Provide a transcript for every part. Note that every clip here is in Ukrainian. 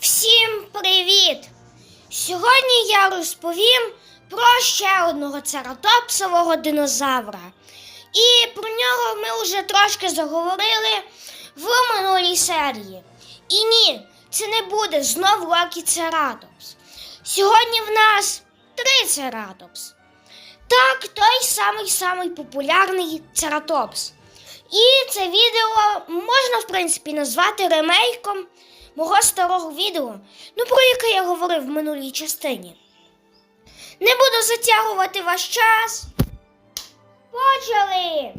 Всім привіт! Сьогодні я розповім про ще одного цератопсового динозавра. І про нього ми вже трошки заговорили в минулій серії. І ні, це не буде знов Локі Цератопс. Сьогодні в нас три цератопс. Так, той самий самий популярний цератопс. І це відео можна, в принципі, назвати ремейком мого старого відео, ну про яке я говорив в минулій частині. Не буду затягувати ваш час. Почали!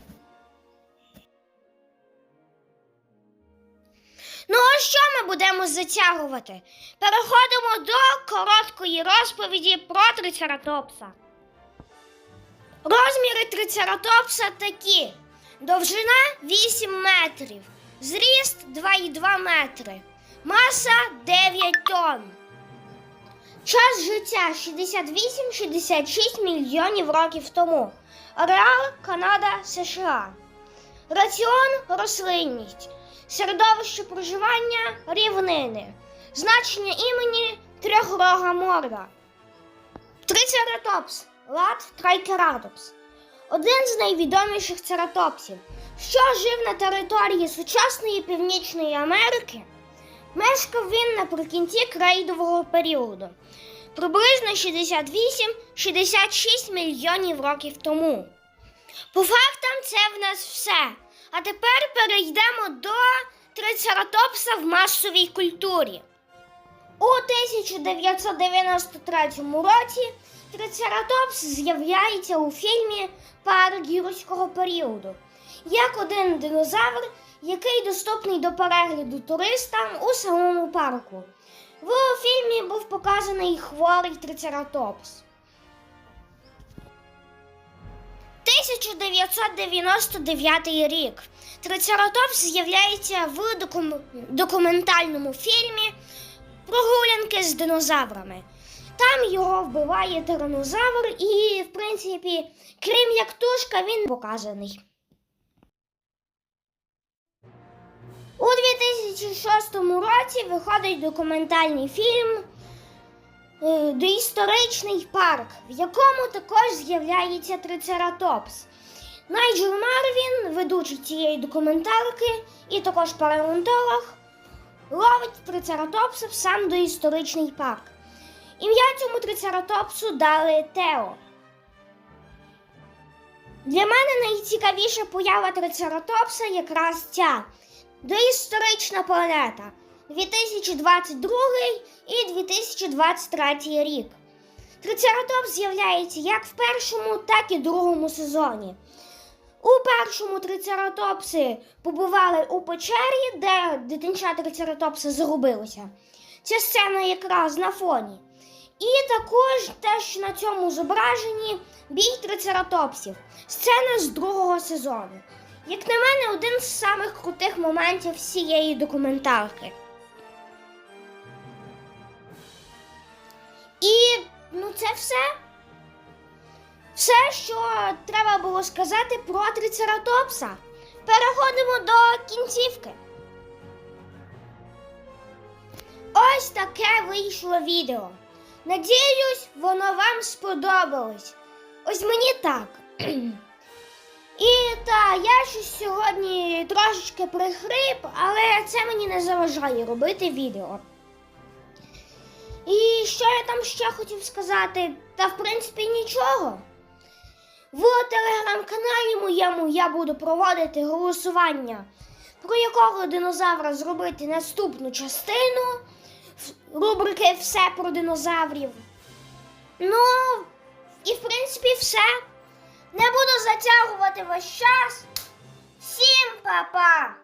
Ну, а що ми будемо затягувати? Переходимо до короткої розповіді про трицератопса. Розміри трицератопса такі: довжина 8 метрів, зріст 2,2 метри, маса 9 тонн. Час життя 68-66 мільйонів років тому. Ареал Канада США. Раціон рослинність. Середовище проживання рівнини. Значення імені трьохрога морда. Трицератопс лад Трайкератопс. Один з найвідоміших цератопсів, що жив на території сучасної Північної Америки. Мешкав він наприкінці крейдового періоду, приблизно 68-66 мільйонів років тому. По фактам це в нас все. А тепер перейдемо до трицератопса в масовій культурі. У 1993 році трицератопс з'являється у фільмі Парк юрського періоду як один динозавр, який доступний до перегляду туристам у самому парку. В фільмі був показаний хворий трицератопс. 1999 рік. Трицератопс з'являється в докум- документальному фільмі Прогулянки з динозаврами. Там його вбиває тиранозавр, і, в принципі, крім як тушка, він показаний. 2006 році виходить документальний фільм е, Доісторичний парк, в якому також з'являється трицератопс. Найджел Марвін, ведучий цієї документалки, і також палеонтолог, ловить трицератопса в сам доісторичний парк. Ім'я цьому трицератопсу дали Тео. Для мене найцікавіша поява трицератопса якраз ця доісторична планета 2022 і 2023 рік. Трицератопс з'являється як в першому, так і другому сезоні. У першому трицератопси побували у печері, де дитинча трицератопса загубилося. Ця сцена якраз на фоні. І також теж на цьому зображенні бій трицератопсів. Сцена з другого сезону. Як на мене, один з самих крутих моментів всієї документалки. І ну це все. Все, що треба було сказати про трицератопса. Переходимо до кінцівки. Ось таке вийшло відео. Надіюсь, воно вам сподобалось. Ось мені так. І та я щось сьогодні трошечки прихрип, але це мені не заважає робити відео. І що я там ще хотів сказати? Та в принципі нічого. В телеграм-каналі моєму я буду проводити голосування, про якого динозавра зробити наступну частину рубрики Все про динозаврів. Ну, і в принципі все. Не буду затягувати ваш час. Всім па-па!